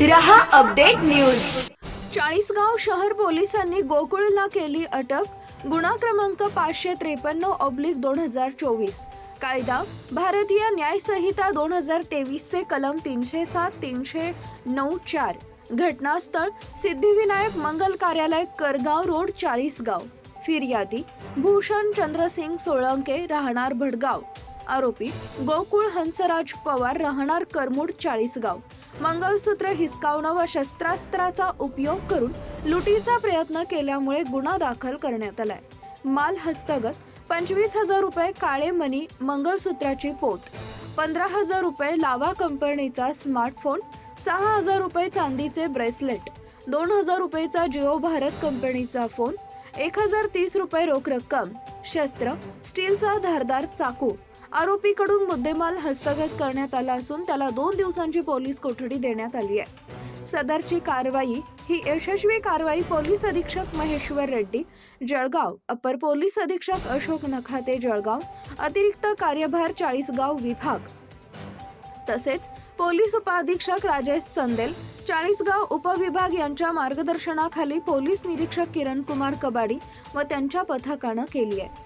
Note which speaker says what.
Speaker 1: रहा update news. Chalisgaon शहर पोलिसांनी गोकुळला केली अटक. गुन्हा क्रमांक पाचशे त्रेपन्न ऑब्लिक दोन हजार चोवीस. कायदा भारतीय न्यायसंहिता दोन हजार तेवीसचे कलम तीनशे सात तीनशे नऊ चार. घटनास्थळ सिद्धिविनायक मंगल कार्यालय करगाव रोड चाळीसगाव. फिर्यादी भूषण चंद्रसिंग सोळंके राहणार भडगाव. आरोपी गोकुळ हंसराज पवार राहणार करमुड चाळीसगाव. मंगळसूत्र हिसकावणं व शस्त्रास्त्राचा उपयोग करून लुटीचा प्रयत्न केल्यामुळे गुन्हा दाखल करण्यात आलाय. माल हस्तगत पंचवीस हजार रुपये काळे मनी मंगळसूत्राची पोत. पंधरा हजार रुपये लावा कंपनीचा स्मार्टफोन सहा हजार रुपये चांदीचे ब्रेसलेट दोन हजार रुपयेचा जिओ भारत कंपनीचा फोन एक हजार तीस रुपये रोख रक्कम शस्त्र स्टीलचा धारदार चाकू आरोपीकडून मुद्देमाल हस्तगत करण्यात आला असून त्याला दोन दिवसांची पोलीस कोठडी देण्यात आली आहे. सदरची कारवाई ही यशस्वी कारवाई पोलीस अधीक्षक महेश्वर रेड्डी जळगाव अपर पोलीस अधीक्षक अशोक नखाते जळगाव अतिरिक्त कार्यभार चाळीसगाव विभाग. तसेच पोलीस उपअधीक्षक राजेश चंदेल चाळीसगाव उपविभाग यांच्या मार्गदर्शनाखाली पोलीस निरीक्षक किरण कुमार कबाडी व त्यांच्या पथकानं केली आहे.